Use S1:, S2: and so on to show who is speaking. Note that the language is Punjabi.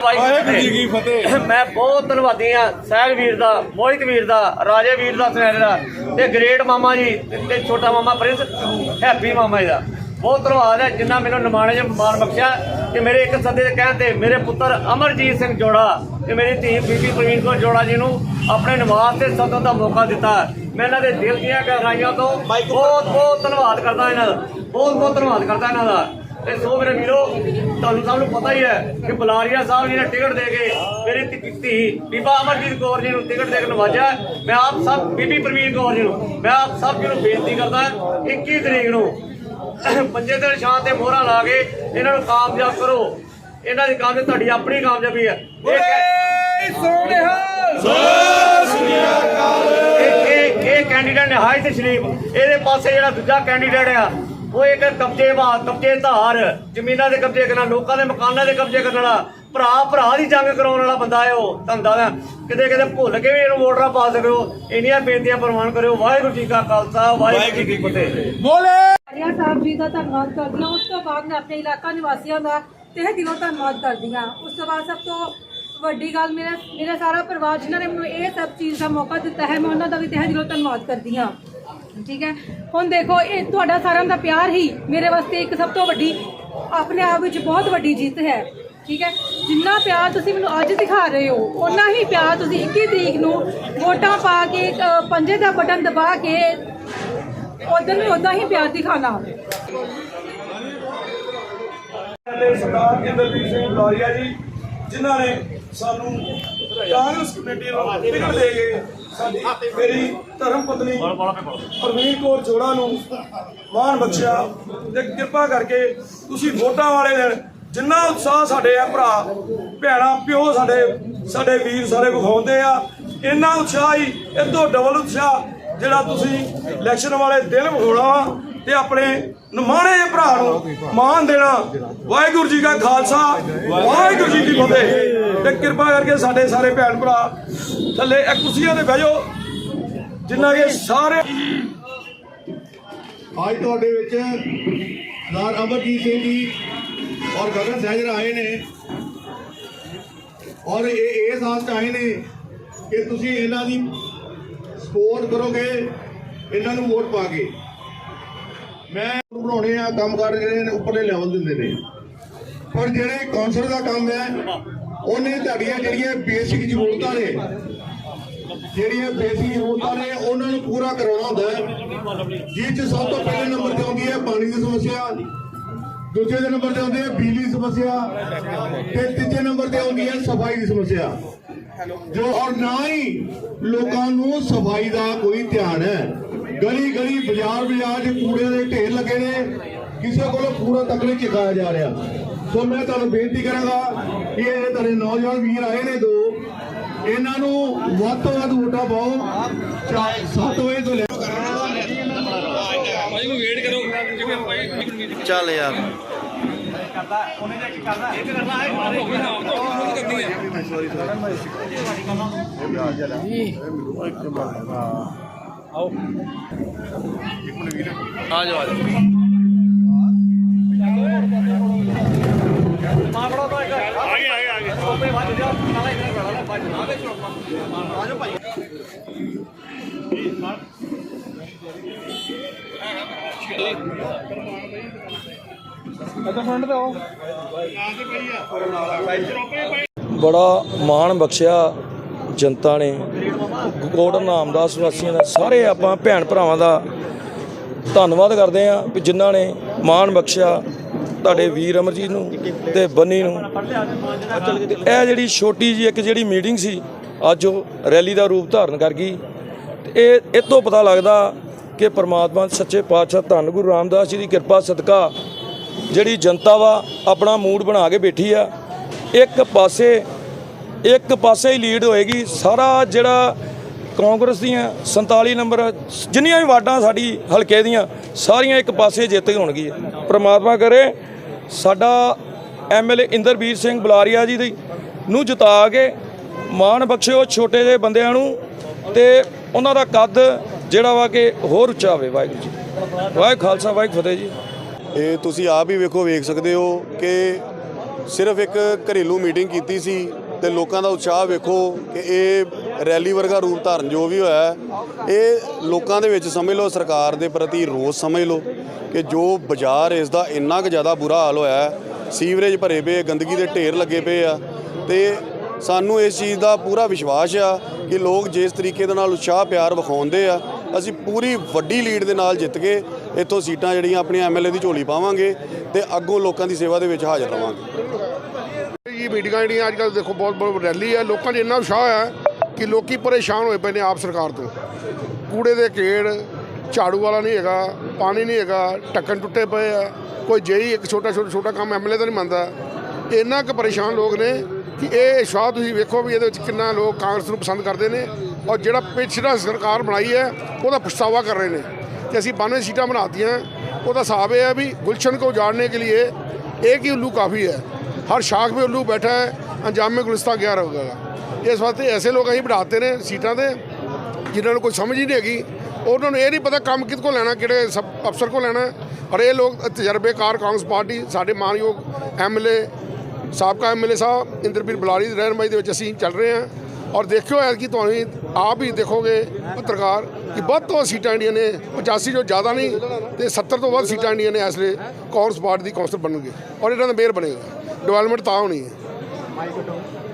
S1: ਵਾਹਿਗੁਰੂ ਜੀ ਕੀ ਫਤਿਹ। ਮੈਂ ਬਹੁਤ ਧੰਨਵਾਦੀ ਆ ਸਹਿਜ ਵੀਰ ਦਾ ਮੋਹਿਤ ਵੀਰ ਦਾ ਰਾਜੇ ਵੀਰ ਦਾ ਸੁਨਹਿਰੇ ਦਾ ਤੇ ਗ੍ਰੇਟ ਮਾਮਾ ਜੀ ਤੇ- ਛੋਟਾ ਮਾਮਾ ਪ੍ਰਿੰਸ ਹੈਪੀ ਮਾਮਾ ਜੀ ਦਾ। ਬਹੁਤ ਧੰਨਵਾਦ ਹੈ ਜਿੰਨਾ ਮੈਨੂੰ ਨਿਮਾਣੇ ਚ ਮਾਣ ਬਖਸ਼ਿਆ ਕਿ ਮੇਰੇ ਇੱਕ ਸੱਦੇ ਦੇ ਕਹਿਣ ਤੇ ਮੇਰੇ ਪੁੱਤਰ ਅਮਰਜੀਤ ਸਿੰਘ ਜੋੜਾ ਤੇ ਮੇਰੀ ਧੀ ਬੀਬੀ ਪ੍ਰਵੀਨ ਕੌਰ ਜੋੜਾ ਜੀ ਨੂੰ ਆਪਣੇ ਨਿਵਾਸ ਤੇ ਸੱਦਣ ਦਾ ਮੌਕਾ ਦਿੱਤਾ। ਮੈਂ ਇਹਨਾਂ ਦੇ ਦਿਲ ਦੀਆਂ ਗਹਿਰਾਈਆਂ ਤੋਂ ਬਹੁਤ ਬਹੁਤ ਧੰਨਵਾਦ ਕਰਦਾ ਇਹਨਾਂ ਦਾ। ਬਹੁਤ ਬਹੁਤ ਧੰਨਵਾਦ ਕਰਦਾ ਇਹਨਾਂ ਦਾ। ਤੇ ਸੋ ਮੇਰੇ ਵੀਰੋ ਤੁਹਾਨੂੰ ਸਭ ਨੂੰ ਪਤਾ ਹੀ ਹੈ ਕਿ ਬੁਲਾਰੀਆ ਸਾਹਿਬ ਜੀ ਨੇ ਟਿਕਟ ਦੇ ਕੇ ਮੇਰੀ ਧੀ- ਬੀਬਾ ਅਮਰਜੀਤ ਕੌਰ ਜੀ ਨੂੰ ਟਿਕਟ ਦੇ ਕੇ ਨਵਾਜਿਆ। ਹੈ। ਮੈਂ ਆਪ ਸਭ ਬੀਬੀ ਪ੍ਰਵੀਨ ਕੌਰ ਜੀ ਨੂੰ ਮੈਂ ਆਪ ਸਭ ਜੀ ਨੂੰ ਬੇਨਤੀ ਕਰਦਾ 21 ਤਰੀਕ ਨੂੰ ਪੰਜੇ ਦੇ ਨਿਸ਼ਾਨ ਤੇ ਮੋਹਰਾਂ ਲਾ ਕੇ ਇਹਨਾਂ ਨੂੰ ਕਾਮਯਾਬ ਕਰੋ। ਇਹਨਾਂ ਦੀ ਕਾਮਯਾਬੀ ਤੁਹਾਡੀ ਆਪਣੀ ਕਾਮਯਾਬੀ ਹੈ। ਇਹ ਕਹਿ- ਇਹ ਇਹ ਇਹ ਕੈਂਡੀਡੇਟ ਨੇ ਹਾਈ ਤੇ ਸ਼ਰੀਫ। ਇਹਦੇ ਪਾਸੇ ਜਿਹੜਾ ਦੂਜਾ ਕੈਂਡੀਡੇਟ ਆ ਉਹ ਇੱਕ ਕਬਜ਼ੇ ਵਾ ਕਬਜ਼ੇ ਧਾਰ ਜ਼ਮੀਨਾਂ ਦੇ ਕਬਜ਼ੇ ਕਰਨ ਲੋਕਾਂ ਦੇ ਮਕਾਨਾਂ ਦੇ ਕਬਜ਼ੇ ਕਰਨ ਵਾਲਾ ਭਰਾ ਭਰਾ ਦੀ ਜੰਗ ਕਰਾਉਣ ਵਾਲਾ ਬੰਦਾ ਹੈ ਉਹ ਧੰਦਾ ਦਾ ਕਿਤੇ ਕਿਤੇ ਭੁੱਲ ਕੇ ਵੀ ਇਹਨੂੰ ਵੋਟਰਾਂ ਪਾ ਸਕੋ। ਇੰਨੀਆਂ ਬੇਨਤੀਆਂ ਪ੍ਰਵਾਨ ਕਰਿਓ। ਵਾਹਿਗੁਰੂ ਜੀ ਕਾ ਖਾਲਸਾ ਵਾਹਿਗੁਰੂ ਜੀ ਕੀ ਫਤਿਹ।
S2: ਆਰਿਆ ਸਾਹਿਬ ਜੀ ਦਾ ਧੰਨਵਾਦ ਕਰਦੀ ਹਾਂ। ਉਸ ਤੋਂ ਬਾਅਦ ਮੈਂ ਆਪਣੇ ਇਲਾਕਾ ਨਿਵਾਸੀਆਂ ਦਾ ਤਹਿ ਦਿਲੋਂ ਧੰਨਵਾਦ ਕਰਦੀ ਹਾਂ। ਉਸ ਤੋਂ ਬਾਅਦ ਸਭ ਤੋਂ ਵੱਡੀ ਗੱਲ ਮੇਰਾ ਮੇਰਾ ਸਾਰਾ ਪਰਿਵਾਰ ਜਿਨ੍ਹਾਂ ਨੇ ਮੈਨੂੰ ਇਹ ਸਭ ਚੀਜ਼ ਦਾ ਮੌਕਾ ਦਿੱਤਾ ਹੈ ਮੈਂ ਉਹਨਾਂ ਦਾ ਵੀ ਤਹਿ ਦਿਲੋਂ ਧੰਨਵਾਦ ਕਰਦੀ ਹਾਂ। ਠੀਕ ਹੈ? ਹੁਣ ਦੇਖੋ ਇਹ ਤੁਹਾਡਾ ਸਾਰਿਆਂ ਦਾ ਪਿਆਰ ਹੀ ਮੇਰੇ ਵਾਸਤੇ ਇੱਕ ਸਭ ਤੋਂ ਵੱਡੀ ਆਪਣੇ ਆਪ ਵਿੱਚ ਬਹੁਤ ਵੱਡੀ ਜਿੱਤ ਹੈ। ਠੀਕ ਹੈ? ਜਿੰਨਾ ਪਿਆਰ ਤੁਸੀਂ ਮੈਨੂੰ ਅੱਜ ਦਿਖਾ ਰਹੇ ਹੋ ਓਨਾ ਹੀ ਪਿਆਰ ਤੁਸੀਂ 21 ਤਰੀਕ ਨੂੰ ਵੋਟਾਂ ਪਾ ਕੇ ਅ, ਪੰਜੇ ਦਾ ਬਟਨ ਦਬਾ ਕੇ ਉਧਰ ਵੀ ਉਦਾਂ ਹੀ ਪਿਆਰ ਦਿਖਾਣਾ।
S3: ਤੇ ਸਰਦਾਰ ਇੰਦਰਜੀਤ ਸਿੰਘ ਬੁਲਾਰੀਆ ਜੀ ਜਿਨ੍ਹਾਂ ਨੇ ਸਾਨੂੰ ਕਾਂਗਰਸ ਕਮੇਟੀ ਨੂੰ ਟਿਕਟ ਦੇ ਕੇ ਸਾਡੀ ਮੇਰੀ ਧਰਮ ਪਤਨੀ ਪ੍ਰਵੀਨ ਕੌਰ ਜੋੜਾ ਨੂੰ ਮਾਣ ਬਖਸ਼ਿਆ ਤੇ ਕਿਰਪਾ ਕਰਕੇ ਤੁਸੀਂ ਵੋਟਾਂ ਵਾਲੇ ਦਿਨ ਜਿੰਨਾ ਉਤਸ਼ਾਹ ਸਾਡੇ ਆ ਭਰਾ ਭੈਣਾ ਪਿਓ ਸਾਡੇ ਸਾਡੇ ਵੀਰ ਸਾਰੇ ਵਿਖਾਉਂਦੇ ਆ ਇੰਨਾ ਉਤਸ਼ਾਹ ਹੀ ਇਹ ਤੋਂ ਡਬਲ ਉਤਸ਼ਾਹ ਜਿਹੜਾ ਤੁਸੀਂ ਇਲੈਕਸ਼ਨ ਵਾਲੇ ਦਿਨ ਵਿਖਾਉਣਾ ਵਾ ਤੇ ਆਪਣੇ ਨਿਮਾਣੇ ਭਰਾ ਨੂੰ ਮਾਣ ਦੇਣਾ। ਵਾਹਿਗੁਰੂ ਜੀ ਕਾ ਖਾਲਸਾ ਵਾਹਿਗੁਰੂ ਜੀ ਕੀ ਫਤਿਹ। ਤੇ ਕਿਰਪਾ ਕਰਕੇ ਸਾਡੇ ਸਾਰੇ ਭੈਣ ਭਰਾ ਥੱਲੇ ਇਹ ਕੁਰਸੀਆਂ ਤੇ ਬਹਿ ਜਾਓ, ਜਿੰਨਾ ਕਿ ਸਾਰੇ
S4: ਅੱਜ ਤੁਹਾਡੇ ਵਿੱਚ ਸਰਦਾਰ ਅਮਰਜੀਤ ਸਿੰਘ ਜੀ ਔਰ ਗਗਨ ਸਹਿਜਰ ਆਏ ਨੇ। ਔਰ ਇਹ ਇਸ ਆਸ 'ਚ ਆਏ ਨੇ ਕਿ ਤੁਸੀਂ ਇਹਨਾਂ ਦੀ ਸਪੋਰਟ ਕਰੋਗੇ, ਇਹਨਾਂ ਨੂੰ ਵੋਟ ਪਾ ਕੇ ਮੈਂ ਬਣਾਉਣੇ ਆ ਕੰਮ ਕਰ ਜਿਹੜੇ ਨੇ, ਉੱਪਰਲੇ ਲੈਵਲ ਦਿੰਦੇ ਨੇ। ਪਰ ਜਿਹੜੇ ਕੌਂਸਲ ਦਾ ਕੰਮ ਹੈ ਉਹਨੇ ਤੁਹਾਡੀਆਂ ਜਿਹੜੀਆਂ ਬੇਸਿਕ ਜ਼ਰੂਰਤਾਂ ਨੇ, ਜਿਹੜੀਆਂ ਬੇਸਿਕ ਜ਼ਰੂਰਤਾਂ ਨੇ, ਉਹਨਾਂ ਨੂੰ ਪੂਰਾ ਕਰਾਉਣਾ ਹੁੰਦਾ ਜਿਸ ਚ ਸਭ ਤੋਂ ਪਹਿਲੇ ਨੰਬਰ ਤੇ ਆਉਂਦੀ ਹੈ ਪਾਣੀ ਦੀ ਸਮੱਸਿਆ, ਦੂਜੇ ਦੇ ਨੰਬਰ ਤੇ ਆਉਂਦੀ ਹੈ ਬਿਜਲੀ ਦੀ ਸਮੱਸਿਆ, ਤੇ ਤੀਜੇ ਨੰਬਰ ਤੇ ਆਉਂਦੀ ਹੈ ਸਫ਼ਾਈ ਦੀ ਸਮੱਸਿਆ। ਜੋ ਔਰ ਨਾ ਹੀ ਲੋਕਾਂ ਨੂੰ ਸਫ਼ਾਈ ਦਾ ਕੋਈ ਧਿਆਨ ਹੈ ਗਲੀ ਗਲੀ ਬਾਜ਼ਾਰ ਬਾਜ਼ਾਰ 'ਚ ਕੂੜੇ ਦੇ ਢੇਰ ਲੱਗੇ ਨੇ, ਕਿਸੇ ਕੋਲੋਂ ਪੂਰਾ ਤੱਕ ਨਹੀਂ ਚੁਕਾਇਆ ਜਾ ਰਿਹਾ। ਸੋ ਮੈਂ ਤੁਹਾਨੂੰ ਬੇਨਤੀ ਕਰਾਂਗਾ ਕਿ ਇਹ ਤੁਹਾਡੇ ਨੌਜਵਾਨ ਵੀਰ ਆਏ ਨੇ ਦੋ ਇਹਨਾਂ ਨੂੰ ਵੱਧ ਤੋਂ ਵੱਧ ਵੋਟਾਂ ਪਾਓ 7 ਵਜੇ ਤੋਂ ਲੈ
S5: ਚੱਲ ਯਾਰ। ਆ ਜਾਓ ਆ ਜਾਓ।
S6: ਬੜਾ ਮਾਣ ਬਖਸ਼ਿਆ ਜਨਤਾ ਨੇ। ਗੋੜ ਨਾਮਦਾਸ ਵਾਸੀਆਂ ਦਾ ਸਾਰੇ ਆਪਾਂ ਭੈਣ ਭਰਾਵਾਂ ਦਾ ਧੰਨਵਾਦ ਕਰਦੇ ਆਂ ਕਿ ਜਿਨ੍ਹਾਂ ਨੇ ਮਾਣ ਬਖਸ਼ਿਆ ਤੁਹਾਡੇ ਵੀਰ ਅਮਰਜੀਤ ਨੂੰ ਤੇ ਬੰਨੀ ਨੂੰ। ਇਹ ਜਿਹੜੀ ਛੋਟੀ ਜੀ ਇੱਕ ਜਿਹੜੀ ਮੀਟਿੰਗ ਸੀ, ਅੱਜ ਉਹ ਰੈਲੀ ਦਾ ਰੂਪ ਧਾਰਨ ਕਰ ਗਈ। ਤੇ ਇਹ ਇਹ ਤੋਂ ਪਤਾ ਲੱਗਦਾ ਕਿ ਪਰਮਾਤਮਾ ਸੱਚੇ ਪਾਤਸ਼ਾਹ ਧੰਨ ਗੁਰੂ ਰਾਮਦਾਸ ਜੀ ਦੀ ਕਿਰਪਾ, ਸਦਕਾ ਜਿਹੜੀ ਜਨਤਾ ਵਾ ਆਪਣਾ ਮੂਡ ਬਣਾ ਕੇ ਬੈਠੀ ਆ, ਇੱਕ ਪਾਸੇ ਇੱਕ ਪਾਸੇ ਹੀ ਲੀਡ ਹੋਏਗੀ। ਸਾਰਾ ਜਿਹੜਾ ਕਾਂਗਰਸ ਦੀਆਂ 47 ਨੰਬਰ, ਜਿੰਨੀਆਂ ਵੀ ਵਾਰਡਾਂ ਸਾਡੀ ਹਲਕੇ ਦੀਆਂ, ਸਾਰੀਆਂ ਇੱਕ ਪਾਸੇ ਜਿੱਤ ਹੋਣਗੀਆਂ। ਪ੍ਰਮਾਤਮਾ ਕਰੇ, ਸਾਡਾ ਐਮਐਲਏ ਇੰਦਰਬੀਰ ਸਿੰਘ ਬੁਲਾਰੀਆ ਜੀ ਦੀ ਨੂੰ ਜਿਤਾ ਕੇ ਮਾਣ ਬਖਸ਼ਿਓ ਛੋਟੇ ਜਿਹੇ ਬੰਦਿਆਂ ਨੂੰ ਤੇ ਉਹਨਾਂ ਦਾ ਕੱਦ ਜਿਹੜਾ ਵਾ ਕਿ ਹੋਰ ਉੱਚਾ ਹੋਵੇ, ਵਾਹਿਗੁਰੂ ਜੀ। ਵਾਹਿਗੁਰੂ ਖਾਲਸਾ, ਵਾਹਿਗੁਰੂ ਫਤਿਹ ਜੀ।
S4: ਇਹ ਤੁਸੀਂ ਆਪ ਹੀ ਵੇਖੋ, ਵੇਖ ਸਕਦੇ ਹੋ ਕਿ
S5: ਸਿਰਫ ਇੱਕ ਘਰੇਲੂ ਮੀਟਿੰਗ ਕੀਤੀ ਸੀ ਤੇ ਲੋਕਾਂ ਦਾ ਉਤਸ਼ਾਹ ਵੇਖੋ ਕਿ ਇਹ ਰੈਲੀ ਵਰਗਾ ਰੂਪ ਧਾਰਨ ਜੋ ਵੀ ਹੋਇਆ, ਇਹ ਲੋਕਾਂ ਦੇ ਵਿੱਚ ਸਮਝ ਲਓ, ਸਰਕਾਰ ਦੇ ਪ੍ਰਤੀ ਰੋਸ ਸਮਝ ਲਓ ਕਿ ਜੋ ਬਾਜ਼ਾਰ ਇਸ ਦਾ ਇੰਨਾ ਕੁ ਜ਼ਿਆਦਾ ਬੁਰਾ ਹਾਲ ਹੋਇਆ, ਸੀਵਰੇਜ ਭਰੇ ਪਏ ਗੰਦਗੀ ਦੇ ਢੇਰ ਲੱਗੇ ਪਏ ਆ, ਤੇ ਸਾਨੂੰ ਇਸ ਚੀਜ਼ ਦਾ ਪੂਰਾ ਵਿਸ਼ਵਾਸ ਆ ਕਿ ਲੋਕ ਜਿਸ ਤਰੀਕੇ ਦੇ ਨਾਲ ਉਤਸ਼ਾਹ, ਪਿਆਰ ਵਿਖਾਉਂਦੇ ਆ ਅਸੀਂ ਪੂਰੀ ਵੱਡੀ ਲੀਡ ਦੇ ਨਾਲ ਜਿੱਤ ਕੇ ਇੱਥੋਂ ਸੀਟਾਂ ਜਿਹੜੀਆਂ ਆਪਣੀਆਂ ਐਮਐਲਏ ਦੀ ਝੋਲੀ ਪਾਵਾਂਗੇ ਤੇ ਅੱਗੋਂ ਲੋਕਾਂ ਦੀ ਸੇਵਾ ਦੇ ਵਿੱਚ ਹਾਜ਼ਰ ਰਵਾਂਗੇ।
S7: ਇਹ ਮੀਟਿੰਗਾਂ ਜਿਹੜੀਆਂ ਅੱਜ ਕੱਲ੍ਹ ਦੇਖੋ, ਬਹੁਤ ਬਹੁਤ ਰੈਲੀ ਹੈ। ਲੋਕਾਂ 'ਚ ਇੰਨਾ ਉਤਸ਼ਾਹ ਹੈ ਕਿ ਲੋਕੀ ਪਰੇਸ਼ਾਨ ਹੋਏ ਪਏ ਨੇ ਆਪ ਸਰਕਾਰ ਤੋਂ। ਕੂੜੇ ਦੇ ਕੇੜ ਝਾੜੂ ਵਾਲਾ ਨਹੀਂ ਹੈਗਾ, ਪਾਣੀ ਨਹੀਂ ਹੈਗਾ, ਢੱਕਣ ਟੁੱਟੇ ਪਏ ਆ। ਕੋਈ ਜੇਈ ਇੱਕ ਛੋਟਾ ਛੋਟਾ ਛੋਟਾ ਕੰਮ ਐਮਐਲਏ ਤਾਂ ਨਹੀਂ ਮੰਨਦਾ। ਇੰਨਾ ਕੁ ਪਰੇਸ਼ਾਨ ਲੋਕ ਨੇ ਕਿ ਇਹ ਉਤਸ਼ਾਹ ਤੁਸੀਂ ਵੇਖੋ ਵੀ ਇਹਦੇ ਵਿੱਚ ਕਿੰਨਾ ਲੋਕ ਕਾਂਗਰਸ ਨੂੰ ਪਸੰਦ ਕਰਦੇ ਨੇ। ਔਰ ਜਿਹੜਾ ਪਿਛੜਾ ਸਰਕਾਰ ਬਣਾਈ ਹੈ, ਉਹਦਾ ਪਛਤਾਵਾ ਕਰ ਰਹੇ ਨੇ ਕਿ ਅਸੀਂ 92 ਸੀਟਾਂ ਬਣਾਤੀਆਂ। ਉਹਦਾ ਹਿਸਾਬ ਇਹ ਹੈ ਵੀ ਗੁਲਸ਼ਨ ਕੋ ਉਜਾੜਨੇ ਕੇ ਲਈ ਇੱਕ ਹੀ ਉੱਲੂ ਕਾਫੀ ਹੈ। ਹਰ ਸ਼ਾਖ 'ਤੇ ਉੱਲੂ ਬੈਠਾ ਹੈ, ਅੰਜਾਮ ਮੇ ਗੁਲਸਤਾ ਗਿਆ ਰਹੇਗਾ ਇਸ ਵਾਸਤੇ ਐਸੇ ਲੋਕ ਅਸੀਂ ਬਣਾਤੇ ਨੇ ਸੀਟਾਂ ਤੇ, ਜਿਨ੍ਹਾਂ ਨੂੰ ਕੋਈ ਸਮਝ ਹੀ ਨਹੀਂ ਹੈਗੀ। ਉਹਨਾਂ ਨੂੰ ਇਹ ਨਹੀਂ ਪਤਾ ਕੰਮ ਕਿਤ ਕੋ ਲੈਣਾ, ਕਿਹੜੇ ਸਭ ਅਫਸਰ ਕੋ ਲੈਣਾ। ਔਰ ਇਹ ਲੋਕ ਤਜਰਬੇਕਾਰ ਕਾਂਗਰਸ ਪਾਰਟੀ, ਸਾਡੇ ਮਾਨਯੋਗ ਐਮਐਲਏ ਸਾਬਕਾ ਐਮਐਲਏ ਸਾਹਿਬ ਇੰਦਰਪੀਰ ਰਹਿਣ ਰਹਿਨਮਾਈ ਦੇ ਵਿੱਚ ਅਸੀਂ ਚੱਲ ਰਹੇ ਹਾਂ। ਔਰ ਦੇਖਿਓ ਐ ਕਿ ਤੁਹਾਨੂੰ ਆਪ ਹੀ ਦੇਖੋਗੇ ਪੱਤਰਕਾਰ ਕਿ ਵੱਧ ਤੋਂ ਵੱਧ ਸੀਟਾਂ ਇੰਡੀਆ ਨੇ 85 ਜੋ ਜ਼ਿਆਦਾ ਨਹੀਂ ਤੇ 70 ਤੋਂ ਵੱਧ ਸੀਟਾਂ ਇੰਡੀਆ ਨੇ ਇਸ ਵੇਲੇ ਕਾਂਗਰਸ ਪਾਰਟੀ ਦੀ ਕੌਂਸਲ ਬਣਨਗੇ ਔਰ ਇਹਨਾਂ ਦਾ ਮੇਅਰ ਬਣੇਗਾ। ਡਿਵੈਲਪਮੈਂਟ ਤਾਂ ਹੋਣੀ ਹੈ।